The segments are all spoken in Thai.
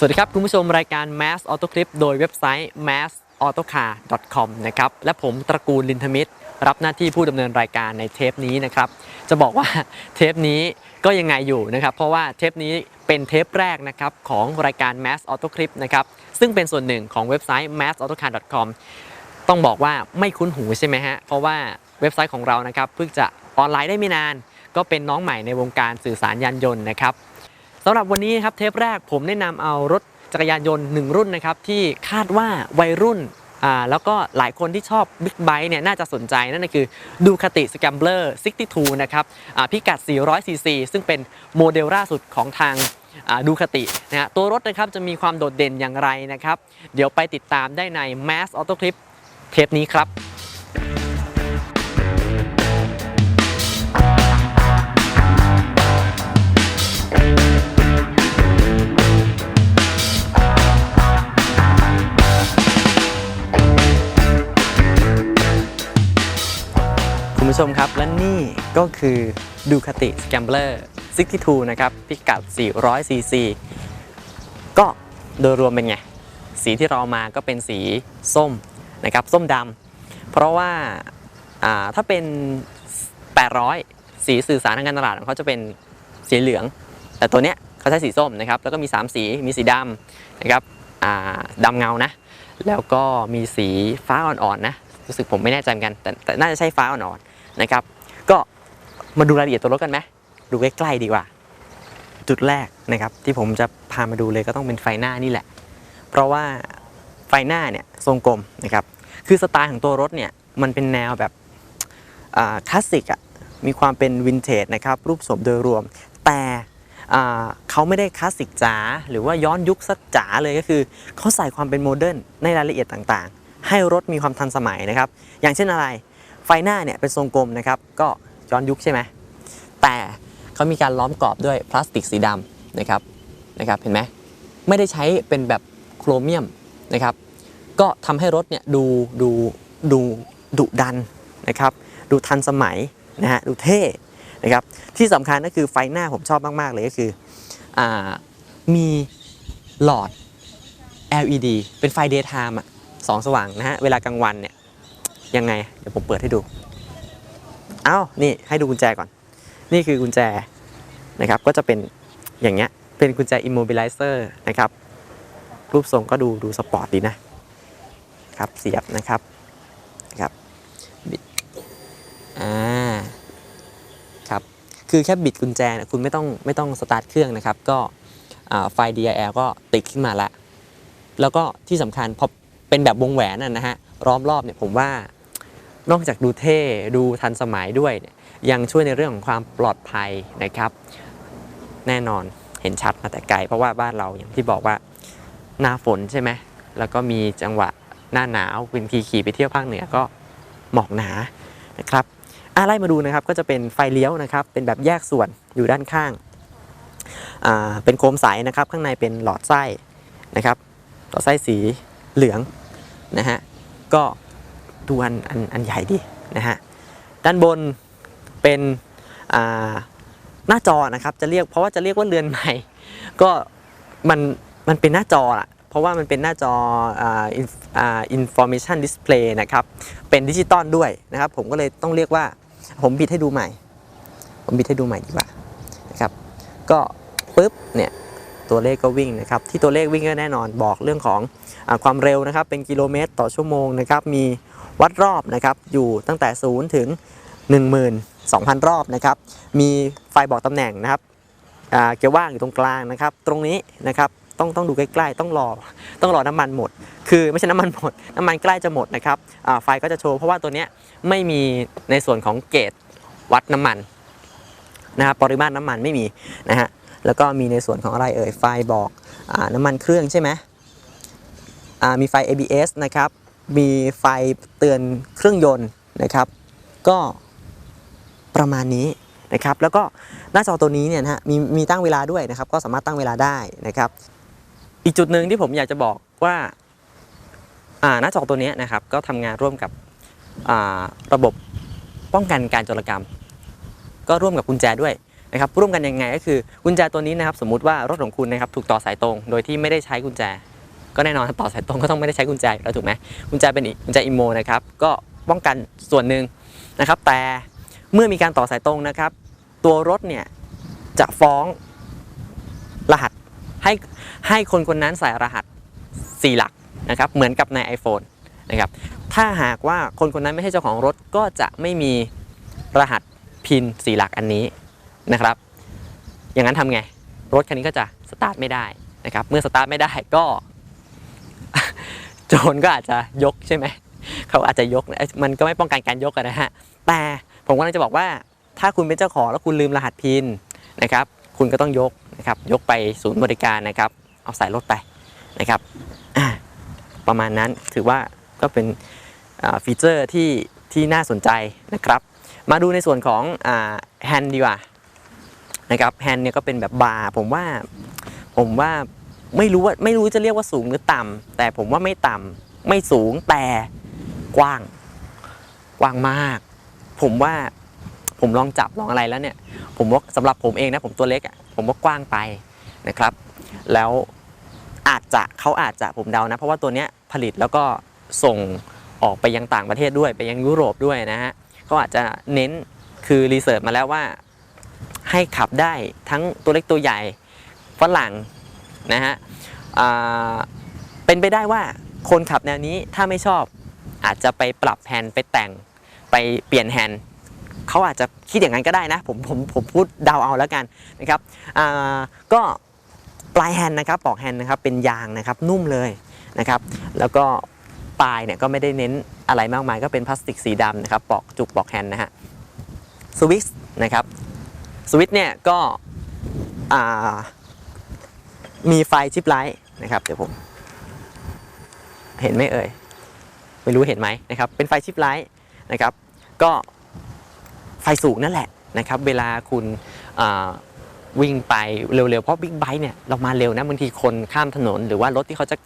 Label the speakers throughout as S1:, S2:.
S1: สวัสดีครับคุณผู้ชมรายการ Mass Auto Clip โดยเว็บไซต์ massautocar.com นะครับและผมตระกูลลินทมิตรรับหน้าที่ผู้ดำเนินรายการในเทปนี้นะครับจะบอกว่าเทปนี้ก็ยังไงอยู่นะครับ เพราะว่าเทปนี้เป็นเทปแรกนะครับของรายการ Mass Auto Clip นะครับซึ่งเป็นส่วนหนึ่งของเว็บไซต์ massautocar.com ต้องบอกว่าไม่คุ้นหูใช่ไหมฮะเพราะว่าเว็บไซต์ของเรานะครับเพิ่งจะออนไลน์ได้ไม่นาน ก็เป็นน้องใหม่ในวงการสื่อสารยานยนต์นะครับ สำหรับวันนี้ครับเทปแรกผมได้นำเอารถจักรยานยนต์หนึ่งรุ่นนะครับที่คาดว่าวัยรุ่นอ่าแล้วก็หลายคนที่ชอบบิ๊กไบค์เนี่ยน่าจะสนใจนั่นก็คือดูคาติ Scrambler 62นะครับอ่าพิกัด 400 ซีซี ซึ่งเป็นโมเดลล่าสุดของทางดูคตินะฮะตัวรถนะครับจะมีความโดดเด่นอย่างไรนะครับ เดี๋ยวไปติดตามได้ใน Mass Auto Clip เทปนี้ครับ ผู้ชมครับ และนี่ก็คือดูคติ Scrambler 62 นะครับ พิกัด 400 cc ก็โดยรวมเป็นไง สีที่เรามาก็เป็นสีส้มนะครับ ส้มดำเพราะว่าาถ้าเป็น 800 สีสื่อสารทางการตลาดของเขาจะเป็นสีเหลือง แต่ตัวเนี้ยเขาใช้สีส้มนะครับ แล้วก็มี 3 สี มีสีดำนะครับดำเงานะ แล้วก็มีสีฟ้าอ่อนๆนะรู้สึกผมไม่แน่ใจเหมือนกัน แต่แต่น่าจะใช่ฟ้าอ่อน นะครับ ก็มาดูรายละเอียดตัวรถกันไหมดูใกล้ๆดีกว่า จุดแรกนะครับที่ผมจะพามาดูเลยก็ต้องเป็นไฟหน้านี่แหละ เพราะว่าไฟหน้าเนี่ยทรงกลมนะครับคือสไตล์ของตัวรถเนี่ยมันเป็นแนวแบบคลาสสิกอะมีความเป็นวินเทจนะครับรูปทรงโดยรวม แต่เขาไม่ได้คลาสสิกจ๋าหรือว่าย้อนยุคสักจ๋าเลยก็คือเขาใส่ความเป็นโมเดิร์นในรายละเอียดต่างๆ ให้รถมีความทันสมัยนะครับ อย่างเช่นอะไร ไฟหน้าเนี่ยเป็นทรงกลมนะครับ ก็ย้อนยุคใช่ไหมแต่เขามีการล้อมกรอบด้วยพลาสติกสีดำนะครับนะครับเห็นไหมไม่ได้ใช้เป็นแบบโครเมียมนะครับ ก็ทำให้รถเนี่ยดูดูดูดุดันนะครับ ดูทันสมัยนะฮะดูเท่นะครับ ที่สำคัญก็คือไฟหน้าผมชอบมาก ๆ เลยก็คืออมีหลอด LED เป็นไฟ daytime อะสองสว่างนะฮะ เวลากลางวันเนี่ย ยังไง เดี๋ยวผมเปิดให้ดู เอ้า นี่ให้ดูกุญแจก่อน นี่คือกุญแจนะครับ ก็จะเป็นอย่างเงี้ย เป็นกุญแจ immobilizer นะครับ รูปทรงก็ดูดูสปอร์ตดีนะครับ เสียบนะครับนะครับบิดอ่า ครับ คือแค่บิดกุญแจนี่ยคุณไม่ต้องไม่ต้องสตาร์ทเครื่องนะครับ ก็ไฟ DIL ก็ติดขึ้นมาล้วแล้วก็ที่สำคัญพอเป็นแบบวงแหวนน่ะนะฮะ ล้อมรอบเนี่ยผมว่า นอกจากดูเท่ดูทันสมัยด้วยเนี่ยยังช่วยในเรื่องของความปลอดภัยนะครับ แน่นอนเห็นชัดมาแต่ไกล เพราะว่าบ้านเราอย่างที่บอกว่าหน้าฝนใช่ไหมแล้วก็มีจังหวะหน้าหนาวเป็นขี่ขี่ไปเที่ยวภาคเหนือก็หมอกหนานะครับอะไล่มาดูนะครับก็จะเป็นไฟเลี้ยวนะครับ เป็นแบบแยกส่วนอยู่ด้านข้างอ่าเป็นโคมใสนะครับ ข้างในเป็นหลอดไส้นะครับ หลอดไส้สีเหลืองนะฮะก็ ดูอันอันอันใหญ่ดีนะฮะด้านบนเป็นหน้าจอนะครับจะเรียกเพราะว่าจะเรียกว่าเรือนใหม่ ก็มันมันเป็นหน้าจออะเพราะว่ามันเป็นหน้าจออ่า inf- อ่า information display นะครับเป็นดิจิตอลด้วยนะครับ ผมก็เลยต้องเรียกว่าผมบิดให้ดูใหม่ ผมบิดให้ดูใหม่ดีกว่านะครับก็ปุ๊บเนี่ยตัวเลขก็วิ่งนะครับที่ตัวเลขวิ่งก็แน่นอนบอกเรื่องของ ความเร็วนะครับเป็นกิโลเมตรต่อชั่วโมงนะครับมีวัดรอบนะครับอยู่ตั้งแต่ 0 ถึง 12,000 รอบนะครับมีไฟบอกตำแหน่งนะครับเกียร์ว่างอยู่ตรงกลางนะครับ ตรงนี้นะครับต้องต้องดูใกล้ๆ ต้องรอ ต้องรอน้ำมันหมด คือไม่ใช่น้ำมันหมด น้ำมันใกล้จะหมดนะครับไฟก็จะโชว์เพราะว่าตัวเนี้ยไม่มีในส่วนของเกจวัดน้ำมันนะครับปริมาตรน้ำมันไม่มีนะฮะแล้วก็มีในส่วนของอะไรเอ่ยไฟบอกอน้ำมันเครื่องใช่ไหม มีไฟ ABS นะครับ มีไฟเตือนเครื่องยนต์นะครับ ก็ประมาณนี้นะครับ แล้วก็หน้าจอตัวนี้เนี่ยนะฮะมีมีตั้งเวลาด้วยนะครับ ก็สามารถตั้งเวลาได้นะครับ อีกจุดหนึ่งที่ผมอยากจะบอกว่าหน้าจอตัวนี้นะครับ ก็ทำงานร่วมกับระบบป้องกันการโจรกรรม ก็ร่วมกับกุญแจด้วยนะครับร่วมกันยังไงก็คือกุญแจตัวนี้นะครับ สมมุติว่ารถของคุณนะครับถูกต่อสายตรง โดยที่ไม่ได้ใช้กุญแจ ก็แน่นอนถ้าต่อสายตรงก็ต้องไม่ได้ใช้กุญแจแล้วถูกไหมกุญแจเป็นกุญแจอิโมนะครับก็ป้องกันส่วนหนึ่งนะครับแต่เมื่อมีการต่อสายตรงนะครับ ตัวรถเนี่ยจะฟ้องรหัสให้ให้คนคนนั้นใส่รหัส 4 หลักนะครับเหมือนกับใน iPhone นะครับถ้าหากว่าคนคนนั้นไม่ใช่เจ้าของรถก็จะไม่มีรหัสพิน4หลักอันนี้นะครับ อย่างนั้นทำไง รถคันนี้ก็จะสตาร์ทไม่ได้นะครับ เมื่อสตาร์ทไม่ได้ก็ โจรก็อาจจะยกใช่ไหมเขาอาจจะยกนะมันก็ไม่ป้องกันการยกนะฮะแต่ผมกำลังจะบอกว่า ถ้าคุณเป็นเจ้าของแล้วคุณลืมรหัสพินนะครับ คุณก็ต้องยกนะครับยกไปศูนย์บริการนะครับ เอาใส่รถไปนะครับประมาณนั้นถือว่าก็เป็นฟีเจอร์ที่ที่น่าสนใจนะครับ มาดูในส่วนของแฮนด์ดีกว่านะครับแฮนด์เนี่ยก็เป็นแบบบาร์ผมว่าผมว่า ไม่รู้ว่าไม่รู้จะเรียกว่าสูงหรือต่ำแต่ผมว่าไม่ต่ำไม่สูงแต่กว้าง กว้างมาก ผมว่าผมลองจับลองอะไรแล้วเนี่ย ผมว่าสำหรับผมเองนะผมตัวเล็กอะ่ะผมว่ากว้างไปนะครับ แล้วอาจจะเขาอาจจะผมเดานะ เพราะว่าตัวเนี้ยผลิตแล้วก็ส่งออกไปยังต่างประเทศด้วยไปยังยุโรปด้วยนะฮะเขาอาจจะเน้นคือรีเสิร์ชมาแล้วว่าให้ขับได้ทั้งตัวเล็กตัวใหญ่ฝรั่ง นะฮะเป็นไปได้ว่าคนขับแนวนี้ถ้าไม่ชอบอาจจะไปปรับแฮนด์ไปแต่งไปเปลี่ยนแฮนด์เขาอาจจะคิดอย่างนั้นก็ได้นะผมผมผมพูดเดาเอาแล้วกันนะครับก็ปลายแฮนด์นะครับปลอกแฮนด์นะครับเป็นยางนะครับนุ่มเลยนะครับแล้วก็ปลายเนี่ยก็ไม่ได้เน้นอะไรมากมายก็เป็นพลาสติกสีดำนะครับปลอกจุกปลอกแฮนด์นะฮะสวิสนะครับสวิตช์เนี่ยก็อ่า มีไฟชิปไลท์นะครับ เดี๋ยวผม เห็นไหมเอ่ย ไม่รู้เห็นไหมนะครับ เป็นไฟชิปไลท์นะครับ ก็ไฟสูงนั่นแหละนะครับ เวลาคุณวิ่งไปเร็วๆ เพราะบิ๊กไบค์เนี่ยเรามาเร็วนะบางทีคนข้ามถนน หรือว่ารถที่เขาจะ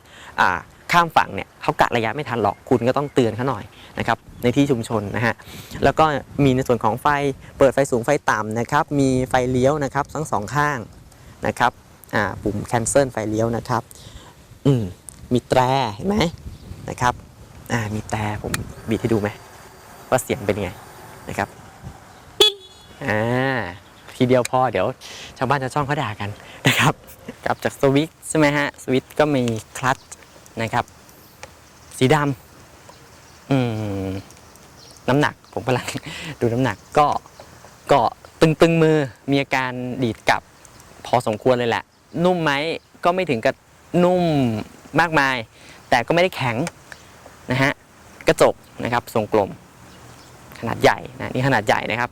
S1: าข้ามฝั่งเนี่ยเขากะระยะไม่ทันหรอกคุณก็ต้องเตือนเขาหน่อยนะครับในที่ชุมชนนะฮะแล้วก็มีในส่วนของไฟเปิดไฟสูงไฟต่ำนะครับ มีไฟเลี้ยวนะครับทั้งสองข้างนะครับ อ่าปุ่ม cancel ไฟเลี้ยวนะครับอืมมีแตรเห็นไหมนะครับอ่ามีแตรผมบีให้ดูไหมว่าเสียงเป็นยังไงนะครับอ่าทีเดียวพอเดี๋ยวชาวบ้านชาวช่องเขาด่ากันนะครับกลับจากสวิตใช่ไหมฮะสวิตก็มีคลัตช์นะครับ สีดำอืมน้ำหนักผมกำลังดูน้ำหนักก็ก็ตึงตึงมือมีอาการดีดกลับ พอสมควรเลยแหละ นุ่มไหมก็ไม่ถึงกับนุ่มมากมาย แต่ก็ไม่ได้แข็งนะฮะกระจกนะครับทรงกลม ขนาดใหญ่นะนี่ขนาดใหญ่นะครับ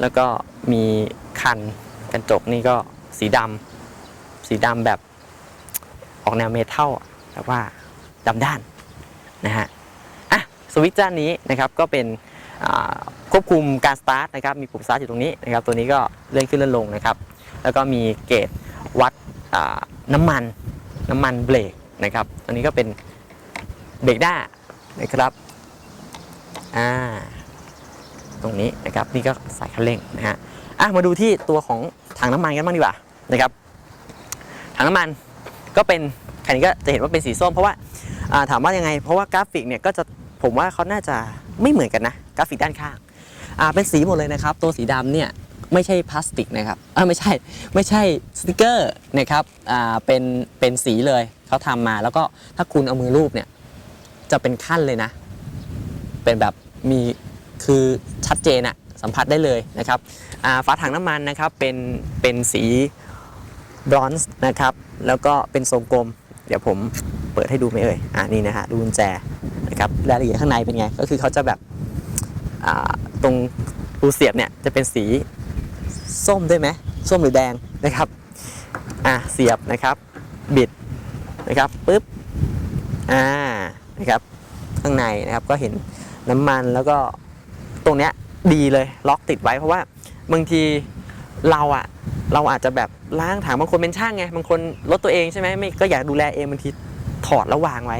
S1: แล้วก็มีคันกระจกนี่ก็สีดำสีดำแบบออกแนวเมทัลแบบว่าดำด้านนะฮะอะสวิตช์ด้านนี้นะครับก็เป็นควบคุมการสตาร์ทนะครับมีปุ่มสตาร์ทอยู่ตรงนี้นะครับตัวนี้ก็เลื่อนขึ้นเลื่อนลงนะครับ แล้วก็มีเกจวัดน้ำมันน้ำมันเบรกนะครับอันนี้ก็เป็นเบรกหน้านะครับอ่าตรงนี้นะครับนี่ก็สายคันเร่งนะฮะอะมาดูที่ตัวของถังน้ำมันกันบ้างดีกว่านะครับถังน้ำมันก็เป็นคันนี้ก็จะเห็นว่าเป็นสีส้ม เพราะว่าอ่าถามว่ายังไง เพราะว่ากราฟิกเนี่ยก็จะผมว่าเขาน่าจะไม่เหมือนกันนะกราฟิกด้านข้างอ่าเป็นสีหมดเลยนะครับ ตัวสีดำเนี่ย ไม่ใช่พลาสติกนะครับอ่าไม่ใช่ไม่ใช่สติกเกอร์นะครับอ่าเป็นเป็นสีเลยเขาทำมาแล้วก็ถ้าคุณเอามือรูปเนี่ยจะเป็นขั้นเลยนะ เป็นแบบมีคือชัดเจนอะสัมผัสได้เลยนะครับอ่าฝาถังน้ำมันนะครับเป็นเป็นสีบรอนซ์นะครับแล้วก็เป็นทรงกลม เดี๋ยวผมเปิดให้ดูไหมเอ่ยอ่านี่นะฮะดูกุญแจนะครับรายละเอียดข้างในเป็นไง ก็คือเขาจะแบบอ่าตรงรูเสียบเนี่ยจะเป็นสี ส้มด้วยไหมส้มหรือแดงนะครับอ่าเสียบนะครับบิดนะครับปุ๊บอ่านะครับข้างในนะครับก็เห็นน้ำมันแล้วก็ตรงเนี้ยดีเลยล็อกติดไว้เพราะว่าบางทีเราอะเราอาจจะแบบล้างถังบางคนเป็นช่างไงบางคนรถตัวเองใช่ไหมไม่ก็อยากดูแลเองบางทีถอดแล้ววางไว้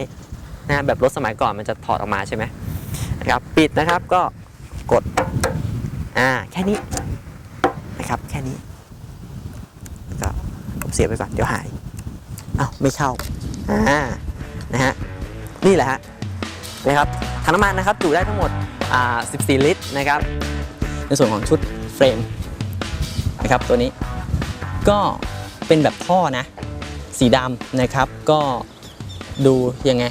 S1: นะแบบรถสมัยก่อนมันจะถอดออกมาใช่ไหมนะครับปิดนะครับก็กดอ่าแค่นี้ นะครับ แค่นี้ ก็ผมเสียไปก่อน เดี๋ยวหาย เอ้าไม่เข้า อ่า นะฮะ นี่แหละฮะ นะครับถังน้ำมันนะครับจุได้ทั้งหมด อ่า 14 ลิตรนะครับ ในส่วนของชุดเฟรมนะครับตัวนี้ ก็เป็นแบบท่อนะ สีดำนะครับ ก็ดูยังไง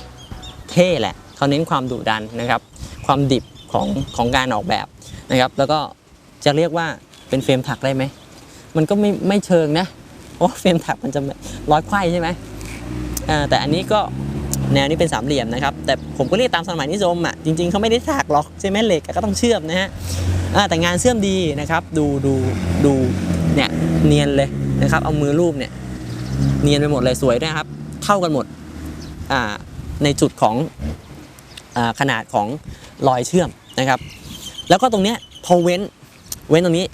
S1: เท่แหละเขาเน้นความดุดันนะครับ ความดิบของของการออกแบบนะครับ แล้วก็จะเรียกว่า เป็นเฟรมถักได้ไหม มันก็ไม่ไม่เชิงนะเพราะเฟรมถักมันจะร้อยไขว้ใช่ไหมอ่าแต่อันนี้ก็แนวนี้เป็นสามเหลี่ยมนะครับ แต่ผมก็เรียกตามสมัยนิยมอะจริงๆเขาไม่ได้ถักหรอกใช่ไหมเหล็กก็ต้องเชื่อมนะฮะอ่าแต่งานเชื่อมดีนะครับ ดูดูดูเนี่ยเนียนเลยนะครับ เอามือรูปเนี่ยเนียนไปหมดเลยสวยด้วยนะครับ เท่ากันหมดอ่าในจุดของอาขนาดของรอยเชื่อมนะครับ แล้วก็ตรงเนี้ยพอเว้นเว้นตรงนี้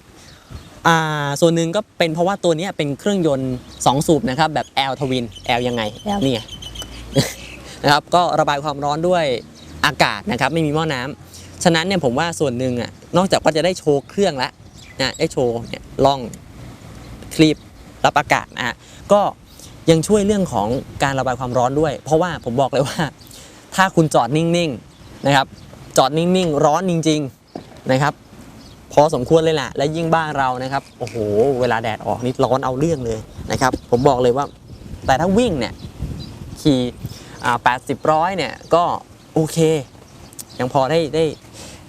S1: อ่าส่วนหนึ่งก็เป็นเพราะว่าตัวเนี้ยเป็นเครื่องยนต์ 2 สูบนะครับแบบ L ทวิน L ยังไง L นี่ไง นะครับก็ระบายความร้อนด้วยอากาศนะครับไม่มีหม้อน้ำฉะนั้นเนี่ยผมว่าส่วนหนึ่งอะนอกจากว่าจะได้โชว์เครื่องแล้วนะได้โชว์เนี่ยล่องคลีปรับอากาศนะฮะก็ยังช่วยเรื่องของการระบายความร้อนด้วย เพราะว่าผมบอกเลยว่า ถ้าคุณจอดนิ่งๆนะครับจอดนิ่งๆ ร้อนจริง ๆนะครับ พอสมควรเลยแหละและยิ่งบ้านเรานะครับโอ้โหเวลาแดดออกนี่ร้อนเอาเรื่องเลยนะครับ ผมบอกเลยว่า แต่ถ้าวิ่งเนี่ยขี่อ่า80ร้อยเนี่ยก็โอเค ยังพอได้ได้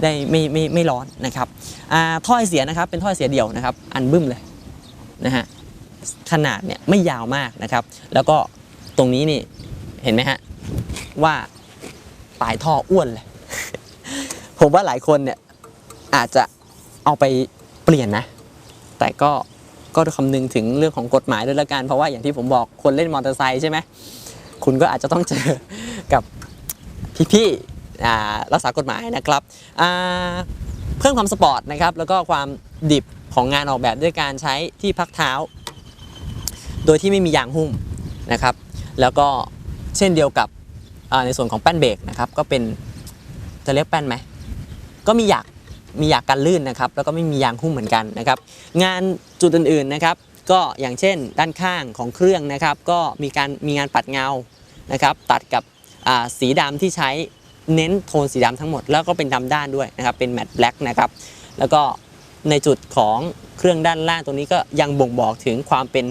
S1: ได้ไม่ไม่ไม่ร้อนนะครับอ่าท่อไอเสียนะครับเป็นท่อไอเสียเดี่ยวนะครับ อันบึ้มเลยนะฮะขนาดเนี่ยไม่ยาวมากนะครับ แล้วก็ตรงนี้นี่เห็นไหมฮะว่าปลายท่ออ้วนเลย ผมว่าหลายคนเนี่ยอาจจะ เอาไปเปลี่ยนนะ แต่ก็ก็คำนึงถึงเรื่องของกฎหมายด้วยละกัน เพราะว่าอย่างที่ผมบอกคนเล่นมอเตอร์ไซค์ใช่ไหมคุณก็อาจจะต้องเจอกับพี่ๆรักษากฎหมายนะครับเพิ่มความสปอร์ตนะครับแล้วก็ความดิบของงานออกแบบด้วยการใช้ที่พักเท้า โดยที่ไม่มียางหุ้มนะครับ แล้วก็เช่นเดียวกับในส่วนของแป้นเบรกนะครับก็เป็นจะเรียกแป้นไหมก็มีหยัก มีหยักกันลื่นนะครับแล้วก็ไม่มียางหุ้มเหมือนกันนะครับงานจุดอื่นๆนะครับก็อย่างเช่นด้านข้างของเครื่องนะครับ ก็มีการมีงานปัดเงานะครับ ตัดกับสีดำที่ใช้เน้นโทนสีดำทั้งหมด แล้วก็เป็นดำด้านด้วยนะครับเป็นแมตต์แบล็กนะครับแล้วก็ในจุดของเครื่องด้านล่างตรงนี้ก็ยังบ่งบอกถึงความเป็น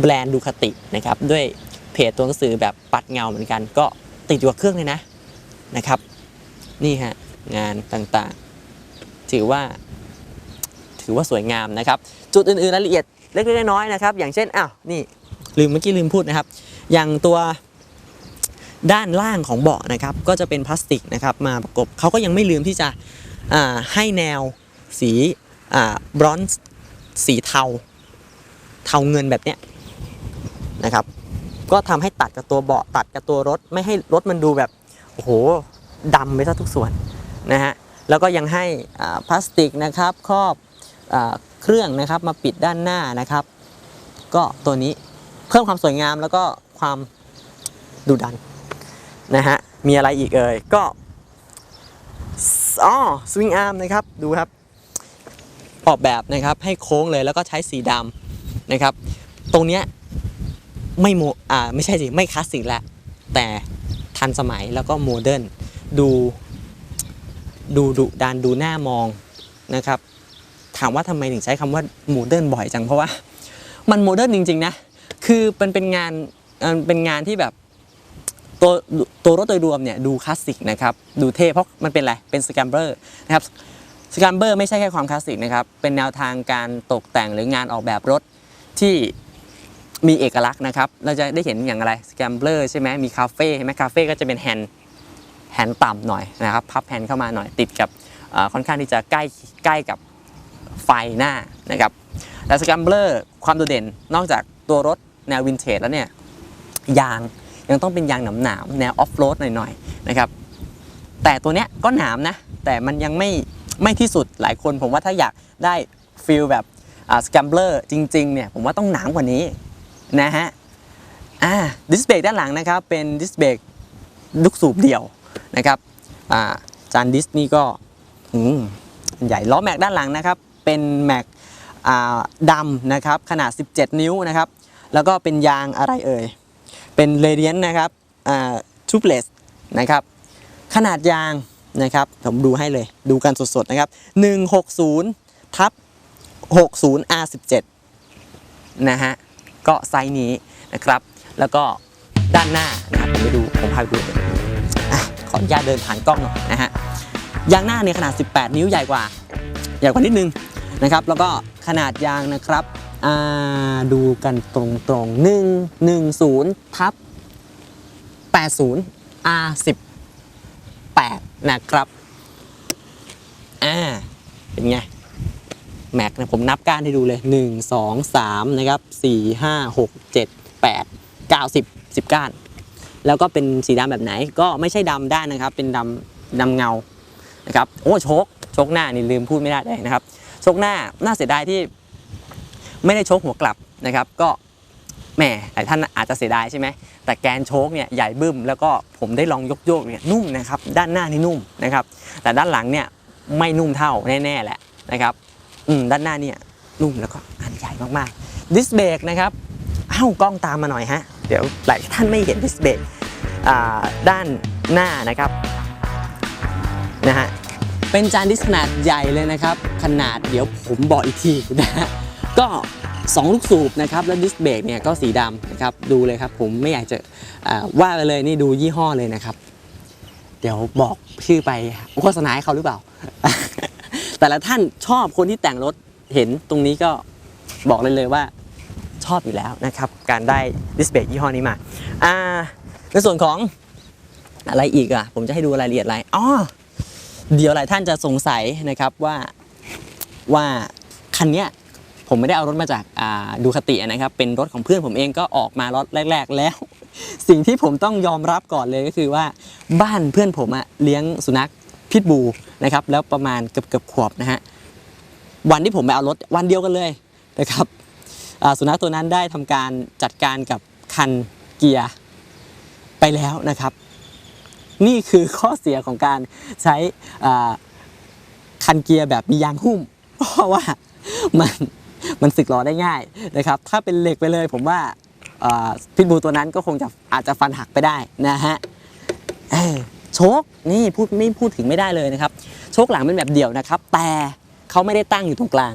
S1: แบรนด์ดูคาตินะครับด้วยเพจตัวหนังสือแบบปัดเงาเหมือนกัน ก็ติดอยู่กับเครื่องเลยนะนะครับ นี่ฮะงานต่างๆ ถือว่า ถือว่าสวยงามนะครับ จุดอื่นๆรายละเอียดเล็กๆน้อยๆนะครับ อย่างเช่นอ้าวนี่ลืมเมื่อกี้ลืมพูดนะครับ อย่างตัวด้านล่างของเบาะนะครับ ก็จะเป็นพลาสติกนะครับมาประกบเขาก็ยังไม่ลืมที่จะให้แนวสีบรอนซ์สีเทา เทาเงินแบบเนี้ยนะครับ ก็ทำให้ตัดกับตัวเบาะตัดกับตัวรถ ไม่ให้รถมันดูแบบ โอ้โหดำไปซะทุกส่วนนะฮะ แล้วก็ยังให้พลาสติกนะครับครอบอเครื่องนะครับมาปิดด้านหน้านะครับ ก็ตัวนี้เพิ่มความสวยงามแล้วก็ความดุดันนะฮะมีอะไรอีกเอ่ยก็อ๋อสวิงอาร์มนะครับดูครับ ออกแบบนะครับให้โค้งเลยแล้วก็ใช้สีดำนะครับ ตรงเนี้ยไม่โมอ่าไม่ใช่สิไม่คลาสสิกแล้วแต่ทันสมัยแล้วก็โมเดิร์นดู ดูดุดันดูหน้ามองนะครับ ถามว่าทำไมถึงใช้คำว่าโมเดิร์นบ่อยจังเพราะว่า มันโมเดิร์นจริงๆนะคือเป็นเป็นงานเอ่อเป็นงานที่แบบตัวตัวรถโดยรวมเนี่ยดูคลาสสิกนะครับดูเท่เพราะมันเป็นอะไรเป็นสแกมเบอร์นะครับสแกมเบอร์ไม่ใช่แค่ความคลาสสิกนะครับเป็นแนวทางการตกแต่งหรืองานออกแบบรถที่มีเอกลักษณ์นะครับ เราจะได้เห็นอย่างอะไรสแกมเบอร์ใช่ไหมมีคาเฟ่ใช่ไหมคาเฟ่ก็จะเป็นแฮนด์ แฮนด์ต่ำหน่อยนะครับพับแฮนด์เข้ามาหน่อยติดกับค่อนข้างที่จะใกล้ใกล้กับไฟหน้านะครับแต่สแกมเบอร์ความโดดเด่นนอกจากตัวรถแนววินเทจแล้วเนี่ยยางยังต้องเป็นยางหนามหนามๆแนวออฟโรดหน่อยๆนะครับแต่ตัวเนี้ยก็หนามนะแต่มันยังไม่ไม่ที่สุดหลายคนผมว่าถ้าอยากได้ฟิลแบบสแกมเบอร์จริงๆเนี่ยผมว่าต้องหนามกว่านี้นะฮะอ่าดิสเบรกด้านหลังนะครับเป็นดิสเบรกลูกสูบเดี่ยว นะครับจานดิสนี่ก็ใหญ่ล้อแม็กด้านหลังนะครับ เป็นแม็กดำนะครับขนาด 17 นิ้วนะครับ แล้วก็เป็นยางอะไรเอ่ย เป็นเรเดียนนะครับทูเ l สนะครับ ขนาดยางนะครับผมดูให้เลยดูกันสดๆนะครับ 160ทับ60 R17 นะฮะก็ไซส์นี้นะครับ แล้วก็ด้านหน้านะครับไปดูผมพาไปดู อะขออนุญาตเดินผ่านกล้องหน่อยนะฮะยางหน้าเนี่ยขนาด 18 นิ้วใหญ่กว่า ใหญ่กว่านิดนึงนะครับ แล้วก็ขนาดยางนะครับดูกันตรงๆ1 1 0ทับ80 R 18นะครับอ่าเป็นไงแม็กนะผมนับก้านให้ดูเลย 1 2 3 นะครับ 4 5 6 7 8 9 10 10 ก้าน แล้วก็เป็นสีดำแบบไหน ก็ไม่ใช่ดำด้านนะครับ เป็นดำดำเงานะครับโอ้โชคโชคหน้านี่ลืมพูดไม่ได้เลยนะครับโชคหน้าน่าเสียดายที่ไม่ได้โชคหัวกลับนะครับ ก็แหมหลายท่านอาจจะเสียดายใช่ไหมแต่แกนโชคเนี่ยใหญ่บึ้มแล้วก็ผมได้ลองยกโยกเนี่ยนุ่มนะครับด้านหน้านี่นุ่มนะครับแต่ด้านหลังเนี่ยไม่นุ่มเท่าแน่ๆแหละนะครับอืมด้านหน้าเนี่ยนุ่มแล้วก็อันใหญ่มากๆดิสเบรกนะครับ เอ้ากล้องตามมาหน่อยฮะ เดี๋ยวหลายท่านไม่เห็นดิสเบรกด้านหน้านะครับนะฮะเป็นจานดิสขนาดใหญ่เลยนะครับ ขนาดเดี๋ยวผมบอกอีกทีนะฮะก็2ลูกสูบนะครับแล้วดิสเบรกเนี่ยก็สีดำนะครับดูเลยครับผมไม่อยากจะว่าไปเลยนี่ดูยี่ห้อเลยนะครับ เดี๋ยวบอกชื่อไปโฆษณาให้เขาหรือเปล่า แต่ละท่านชอบคนที่แต่งรถเห็นตรงนี้ก็บอกเลยเลยว่า ชอบอยู่แล้วนะครับ การได้ดิสเบรกยี่ห้อนี้มาอ่าในส่วนของอะไรอีกอะ ผมจะให้ดูรายละเอียดอะไรอ๋อเดี๋ยวหลายท่านจะสงสัยนะครับว่าว่าคันเนี้ยผมไม่ได้เอารถมาจากดูคตินะครับ เป็นรถของเพื่อนผมเองก็ออกมารถแรก ๆ แล้ว สิ่งที่ผมต้องยอมรับก่อนเลยก็คือว่าบ้านเพื่อนผมอะเลี้ยงสุนัขพิษบูนะครับ แล้วประมาณเกือบเกือบขวบนะฮะวันที่ผมไปเอารถวันเดียวกันเลยนะครับ สุนัขตัวนั้นได้ทำการจัดการกับคันเกียร์ไปแล้วนะครับ นี่คือข้อเสียของการใช้คันเกียร์แบบมียางหุ้ม เพราะว่ามันมันสึกหรอได้ง่ายนะครับ ถ้าเป็นเหล็กไปเลยผมว่าพิทบูตัวนั้นก็คงจะอาจจะฟันหักไปได้นะฮะโชคนี่พูดไม่พูดถึงไม่ได้เลยนะครับ โชคหลังเป็นแบบเดี่ยวนะครับ แต่เขาไม่ได้ตั้งอยู่ตรงกลาง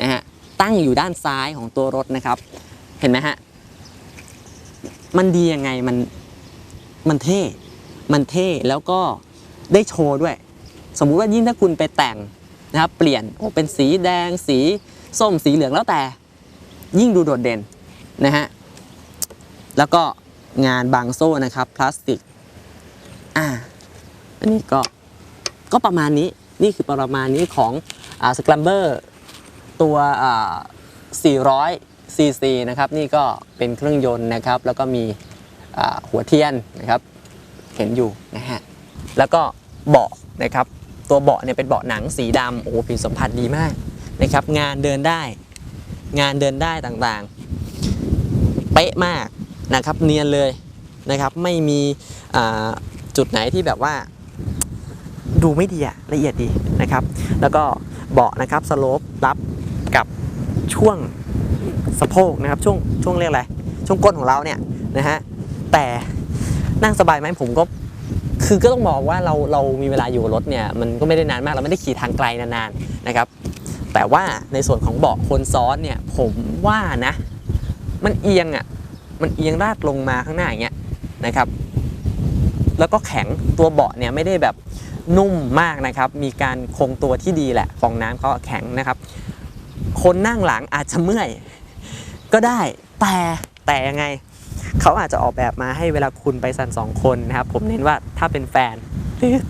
S1: นะฮะ ตั้งอยู่ด้านซ้ายของตัวรถนะครับ เห็นไหมฮะ มันดียังไงมันมันเท่ มันเท่แล้วก็ได้โชว์ด้วย สมมุติว่ายิ่งถ้าคุณไปแต่งนะครับ เปลี่ยนโอ้เป็นสีแดง สีส้มสีเหลืองแล้วแต่ ยิ่งดูโดดเด่นนะฮะ แล้วก็งานบางโซ่นะครับ พลาสติก อ่า อันนี้ก็ก็ประมาณนี้นี่คือประมาณนี้ของอ่าสแครมเบอร์ ตัว400ซีซีนะครับนี่ก็เป็นเครื่องยนต์นะครับ แล้วก็มีหัวเทียนนะครับ เห็นอยู่นะฮะแล้วก็เบาะนะครับ ตัวเบาะเนี่ยเป็นเบาะหนังสีดำโอ้โหผิวสัมผัสดีมากนะครับ งานเดินได้ งานเดินได้ต่างๆ เป๊ะมากนะครับ เนียนเลยนะครับ ไม่มีจุดไหนที่แบบว่าดูไม่ดีอะละเอียดดีนะครับ แล้วก็เบาะนะครับสโลปรับ กับช่วงสะโพกนะครับช่วงช่วงเรียกอะไรช่วงก้นของเราเนี่ยนะฮะแต่นั่งสบายไหมผมก็คือก็ต้องบอกว่าเราเรามีเวลาอยู่รถเนี่ยมันก็ไม่ได้นานมากเราไม่ได้ขี่ทางไกลนานๆนะครับ แต่ว่าในส่วนของเบาะคนซ้อนเนี่ยผมว่านะมันเอียงอะมันเอียงราดลงมาข้างหน้าอย่างเงี้ยนะครับ แล้วก็แข็งตัวเบาะเนี่ยไม่ได้แบบนุ่มมากนะครับ มีการคงตัวที่ดีแหละฟองน้ำเขาแข็งนะครับ คนนั่งหลังอาจจะเมื่อย ก็ได้แต่แต่ยังไง เขาอาจจะออกแบบมาให้เวลาคุณไปสันสองคนนะครับ ผมเน้นว่าถ้าเป็นแฟน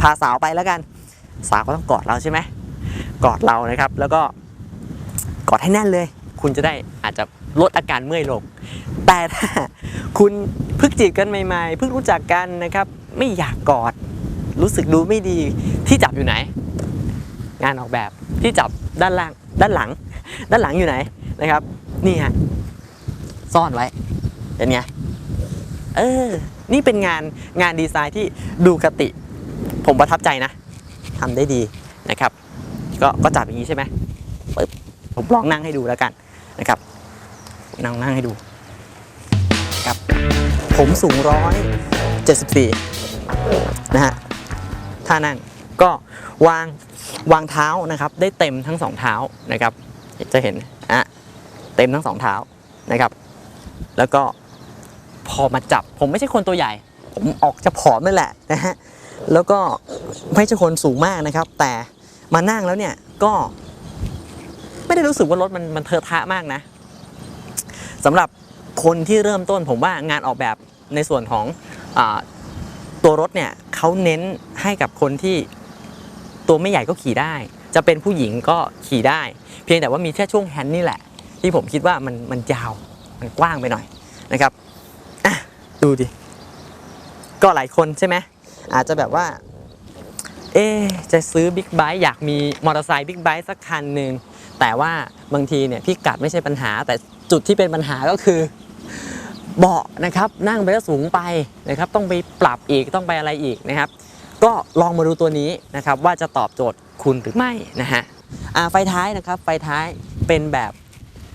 S1: พาสาวไปแล้วกัน สาวก็ต้องกอดเราใช่ไหมกอดเรานะครับ แล้วก็กอดให้แน่นเลย คุณจะได้อาจจะลดอาการเมื่อยลง แต่ถ้าคุณเพิ่งจีบกันใหม่ๆเพิ่งรู้จักกันนะครับ ไม่อยากกอดรู้สึกดูไม่ดีที่จับอยู่ไหน งานออกแบบที่จับด้านล่างด้านหลัง ด้านหลังอยู่ไหนนะครับ นี่ฮะซ่อนไว้เป็นไงเออ นี่เป็นงานงานดีไซน์ที่ดูกติ ผมประทับใจนะทำได้ดีนะครับ ก็ก็จับอย่างนี้ใช่ไหมปึ๊บผผมลองนั่งให้ดูแล้วกันนะครับ นั่งนั่งให้ดูครับ ผมสูงร้อยเจ็ดสิบสี่นะฮะท่านั่งก็วางวางเท้านะครับ ได้เต็มทั้งสองเท้านะครับ จะเห็นอะเต็มทั้งสองเท้านะครับ แล้วก็พอมาจับผมไม่ใช่คนตัวใหญ่ ผมออกจะผอมนั่นแหละนะฮะแล้วก็ไม่ใช่คนสูงมากนะครับ แต่มานั่งแล้วเนี่ยก็ไม่ได้รู้สึกว่ารถมันมันเทอะทะมากนะสำหรับคนที่เริ่มต้นผมว่างานออกแบบในส่วนของอตัวรถเนี่ยเขาเน้นให้กับคนที่ตัวไม่ใหญ่ก็ขี่ได้ จะเป็นผู้หญิงก็ขี่ได้ เพียงแต่ว่ามีแค่ช่วงแฮนด์นี่แหละ ที่ผมคิดว่ามันมันยาวมันกว้างไปหน่อยนะครับดูดิ ก็หลายคนใช่ไหมอาจจะแบบว่า เอ๊จะซื้อบิ๊กไบค์อยากมีมอเตอร์ไซค์บิ๊กไบค์สักคันหนึ่งแต่ว่าบางทีเนี่ยพี่กัดไม่ใช่ปัญหา แต่จุดที่เป็นปัญหาก็คือเบาะนะครับนั่งไปแล้วสูงไปนะครับ ต้องไปปรับอีกต้องไปอะไรอีกนะครับ ก็ลองมาดูตัวนี้นะครับว่าจะตอบโจทย์คุณหรือไม่นะฮะ ไฟท้ายนะครับไฟท้ายเป็นแบบ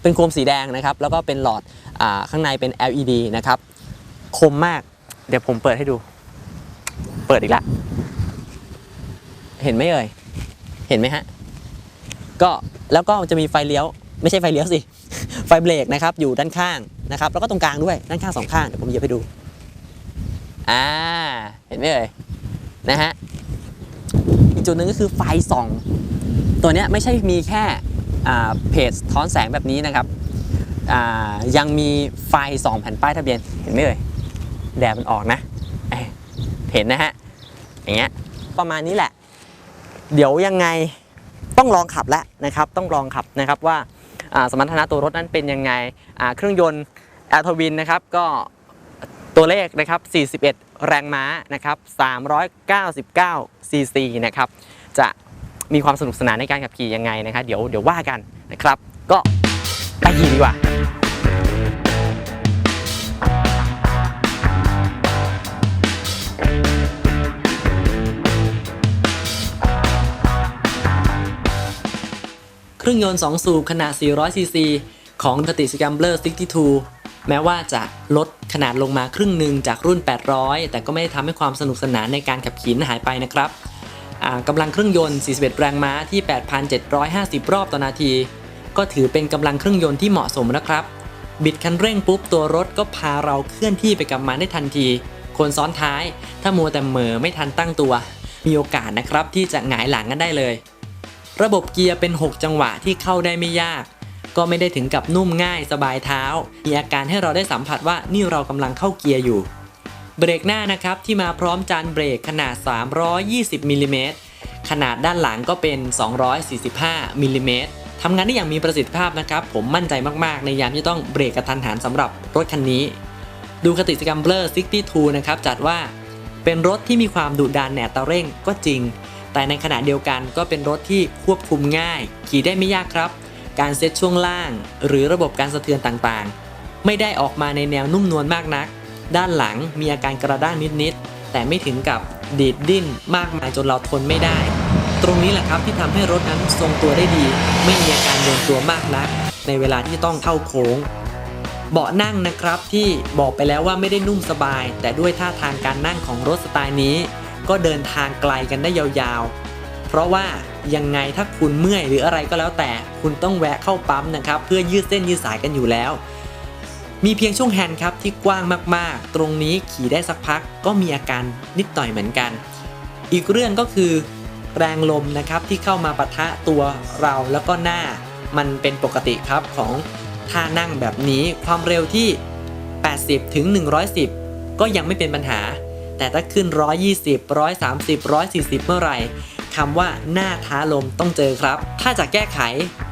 S1: เป็นโคมสีแดงนะครับ แล้วก็เป็นหลอดอข้างในเป็น LED นะครับคมมาก เดี๋ยวผมเปิดให้ดู เปิดอีกละเห็นไหมเอ่ยเห็นไหมฮะก็แล้วก็จะมีไฟเลี้ยว ไม่ใช่ไฟเลี้ยวสิไฟเบรกนะครับอยู่ด้านข้างนะครับ แล้วก็ตรงกลางด้วยด้านข้างสองข้างเดี๋ยวผมเหยียบให้ดูอ่าเห็นไหมเอ่ยนะฮะอีกจุดหนึ่งก็คือไฟส่อง ตัวนี้ไม่ใช่มีแค่เพจท้อนแสงแบบนี้นะครับยังมีไฟสองแผ่นป้ายทะเบียนเห็นไหมเอ่ยแดดมันออกนะเเห็นนะฮะอย่างเงี้ยประมาณนี้แหละ เดี๋ยวยังไงต้องลองขับแล้วนะครับ ต้องลองขับนะครับว่าสมรรถนะตัวรถนั้นเป็นยังไงเครื่องยนต์แอร์ทวินนะครับก็ตัวเลขนะครับ 41 แรงม้านะครับ 399 ซีซีนะครับ มีความสนุกสนานในการขับขี่ยังไงนะครับเดี๋ยวเดี๋ยวว่ากันนะครับ ก็ไปขี่ดีกว่าเครื่องยนต์ 2 สูบขนาด 400ซีซีของ d u c a t i Scrambler 62 แม้ว่าจะลดขนาดลงมาครึ่งหนึ่งจากรุ่น 800 แต่ก็ไม่ได้ทำให้ความสนุกสนานในการขับขี่หายไปนะครับ กำลังเครื่องยนต์ 41 แรงม้าที่ 8,750 รอบต่อนาที ก็ถือเป็นกำลังเครื่องยนต์ที่เหมาะสมนะครับ บิดคันเร่งปุ๊บตัวรถก็พาเราเคลื่อนที่ไปกับมันได้ทันที คนซ้อนท้าย ถ้ามัวแต่เหม่อไม่ทันตั้งตัว มีโอกาสนะครับที่จะหงายหลังกันได้เลย ระบบเกียร์เป็น 6 จังหวะที่เข้าได้ไม่ยาก ก็ไม่ได้ถึงกับนุ่มง่ายสบายเท้า มีอาการให้เราได้สัมผัสว่านี่เรากำลังเข้าเกียร์อยู่ เบรกหน้านะครับที่มาพร้อมจานเบรกขนาด 320มิลลิเมตรขนาดด้านหลังก็เป็น 245มิลลิเมตรทำงานได้อย่างมีประสิทธิภาพนะครับ ผมมั่นใจมากๆ ในยามที่ต้องเบรกกระทันหันสำหรับรถคันนี้ ดูคติสกัมเบอร์62 นะครับ จัดว่าเป็นรถที่มีความดุดันในอัตราเร่งก็จริง แต่ในขณะเดียวกันก็เป็นรถที่ควบคุมง่าย ขี่ได้ไม่ยากครับ การเซตช่วงล่าง หรือระบบการสะเทือนต่างๆ ไม่ได้ออกมาในแนวนุ่มนวลมากนัก ด้านหลังมีอาการกระด้างนิดๆ แต่ไม่ถึงกับดีดดิ้นมากมายจนเราทนไม่ได้ ตรงนี้แหละครับที่ทำให้รถนั้นทรงตัวได้ดี ไม่มีอาการโยนตัวมากนัก ในเวลาที่ต้องเข้าโค้ง เบาะนั่งนะครับที่บอกไปแล้วว่าไม่ได้นุ่มสบาย แต่ด้วยท่าทางการนั่งของรถสไตล์นี้ ก็เดินทางไกลกันได้ยาวๆ เพราะว่ายังไงถ้าคุณเมื่อยหรืออะไรก็แล้วแต่คุณต้องแวะเข้าปั๊มนะครับ เพื่อยืดเส้นยืดสายกันอยู่แล้ว มีเพียงช่วงแฮนด์ครับที่กว้างมากๆ ตรงนี้ขี่ได้สักพักก็มีอาการนิดหน่อยเหมือนกัน อีกเรื่องก็คือแรงลมนะครับที่เข้ามาปะทะตัวเราแล้วก็หน้า มันเป็นปกติครับของท่านั่งแบบนี้ความเร็วที่ 80ถึง110 ก็ยังไม่เป็นปัญหา แต่ถ้าขึ้น 120 130 140 เมื่อไหร่คำว่าหน้าท้าลมต้องเจอครับ ถ้าจะแก้ไข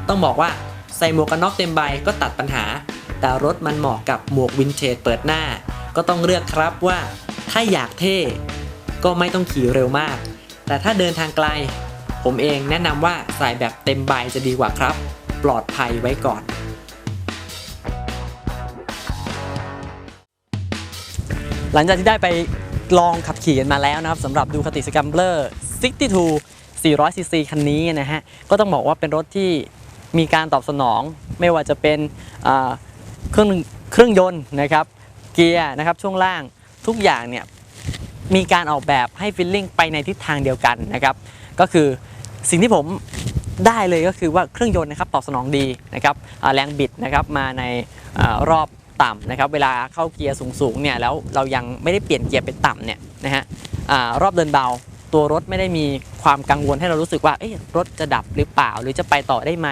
S1: ต้องบอกว่าใส่หมวกกันน็อกเต็มใบก็ตัดปัญหา แต่รถมันเหมาะกับหมวกวินเทจเปิดหน้า ก็ต้องเลือกครับว่าถ้าอยากเท่ ก็ไม่ต้องขี่เร็วมาก แต่ถ้าเดินทางไกล ผมเองแนะนำว่าใส่แบบเต็มใบจะดีกว่าครับ ปลอดภัยไว้ก่อน หลังจากที่ได้ไปลองขับขี่กันมาแล้วนะครับสำหรับดูคติสกัมเบอร์62 400cc คันนี้นะฮะ ก็ต้องบอกว่าเป็นรถที่มีการตอบสนองไม่ว่าจะเป็นอ่า เครื่องเครื่องยนต์นะครับเกียร์นะครับช่วงล่างทุกอย่างเนี่ยมีการออกแบบให้ฟิลลิ่งไปในทิศทางเดียวกันนะครับก็คือสิ่งที่ผมได้เลยก็คือว่าเครื่องยนต์นะครับตอบสนองดีนะครับแรงบิดนะครับมาในอรอบต่ำนะครับเวลาเข้าเกียร์สูงๆเนี่ยแล้วเรายังไม่ได้เปลี่ยนเกียร์เป็นต่ำเนี่ยนะฮะรอบเดินเบาตัวรถไม่ได้มีความกังวลให้เรารู้สึกว่าเอ๊ะรถจะดับหรือเปล่า หรือจะไปต่อได้ไหม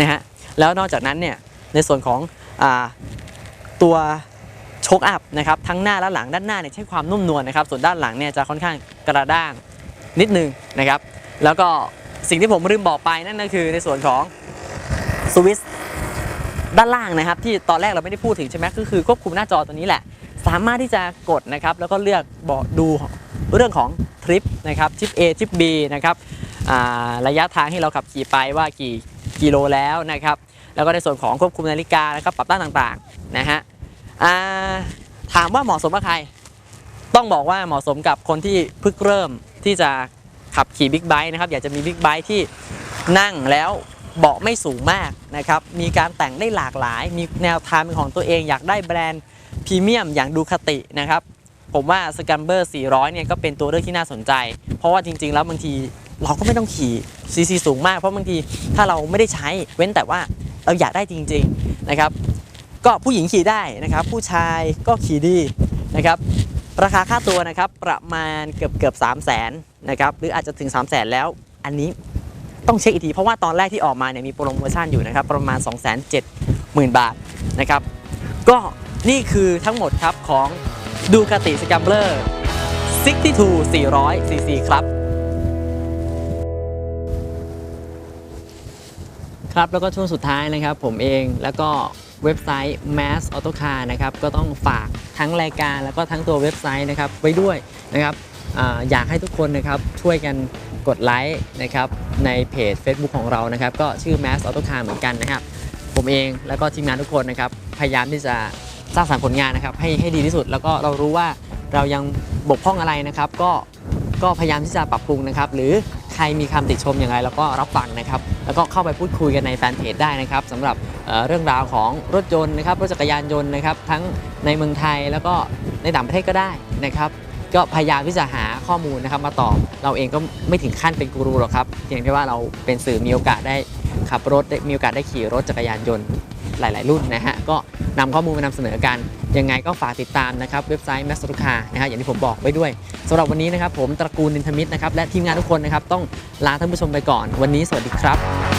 S1: นะฮะแล้วนอกจากนั้นเนี่ยในส่วนของ ตัวโชคอัพนะครับทั้งหน้าและหลังด้านหน้าเนี่ยใช้ความนุ่มนวลนะครับ ส่วนด้านหลังเนี่ยจะค่อนข้างกระด้างนิดนึงนะครับ แล้วก็สิ่งที่ผมลืมบอกไปนั่นก็คือในส่วนของสวิตด้านล่างนะครับ ที่ตอนแรกเราไม่ได้พูดถึงใช่ไหมก็คือควบคุมหน้าจอตัวนี้แหละ สามารถที่จะกดนะครับ แล้วก็เลือกบอกดูเรื่องของทริปนะครับทริป A ทริป B นะครับระยะทางที่เราขับขี่ไปว่ากี่กิโลแล้วนะครับ แล้วก็ในส่วนของควบคุมนาฬิกานะครับปรับตั้งต่างๆนะฮะาถามว่าเหมาะสมกับใคร ต้องบอกว่าเหมาะสมกับคนที่เพิ่งเริ่มที่จะขับขี่บิ๊กไบค์นะครับอยากจะมีบิ๊กไบค์ที่นั่งแล้วเบาะไม่สูงมากนะครับมีการแต่งได้หลากหลาย มีแนวทางเป็นของตัวเองอยากได้แบรนด์พรีเมียมอย่างดูคตินะครับผมว่าสแกมเบอร์400 เนี่ยก็เป็นตัวเลือกที่น่าสนใจ เพราะว่าจริง ๆ แล้วบางทีเราก็ไม่ต้องขี่ซีซีสูงมาก เพราะบางทีถ้าเราไม่ได้ใช้เว้นแต่ว่า เราอยากได้จริงๆนะครับ ก็ผู้หญิงขี่ได้นะครับ ผู้ชายก็ขี่ดีนะครับ ราคาค่าตัวนะครับประมาณเกือบเกือบ3 0 0แสนนะครับหรืออาจจะถึง3 0 0แสนแล้ว อันนี้ต้องเช็คอีกทีเพราะว่าตอนแรกที่ออกมาเนี่ยมีโปรโมชั่นอยู่นะครับประมาณ 2 7 0 0 0 0 บาทนะครับ ก็นี่คือทั้งหมดครับของดูคติสกัมเบอร์ 62 400 cc ครับ ครับ แล้วก็ช่วงสุดท้ายนะครับ ผมเองแล้วก็เว็บไซต์ Mass Auto Car นะครับ ก็ต้องฝากทั้งรายการแล้วก็ทั้งตัวเว็บไซต์นะครับไว้ด้วยนะครับออยากให้ทุกคนนะครับช่วยกันกดไลค์นะครับในเพจ Facebook ของเรานะครับ ก็ชื่อ Mass Auto Car เหมือนกันนะครับ ผมเองแล้วก็ทีมงานทุกคนนะครับ พยายามที่จะสร้างสรรค์ผลงานนะครับ ให้ให้ดีที่สุด แล้วก็เรารู้ว่าเรายังบกพร่องอะไรนะครับ ก็ก็พยายามที่จะปรับปรุงนะครับ หรือ ครมีคำติชมอย่างไรเราก็รับฟังนะครับ แล้วก็เข้าไปพูดคุยกันในแฟนเพจได้นะครับสำหรับเเรื่องราวของรถยนต์นะครับรถจักรยานยนต์นะครับ ทั้งในเมืองไทยแล้วก็ในต่างประเทศก็ได้นะครับก็พยายามที่จะหาข้อมูลนะครับมาตอบเราเองก็ไม่ถึงขั้นเป็นกูรูหรอกครับเพียงแค่ว่าเราเป็นสื่อมีโอกาสได้ขับรถมีโอกาสได้ขี่รถจักรยานยนต์ หลาย ๆ รุ่นนะฮะก็นำข้อมูลมานำเสนอกัน ยังไงก็ฝากติดตามนะครับเว็บไซต์แมสตุคานะฮะอย่างที่ผมบอกไว้ด้วยสำหรับวันนี้นะครับผมตระกูลนินทมิตรนะครับและทีมงานทุกคนนะครับต้องลาท่านผู้ชมไปก่อน วันนี้สวัสดีครับ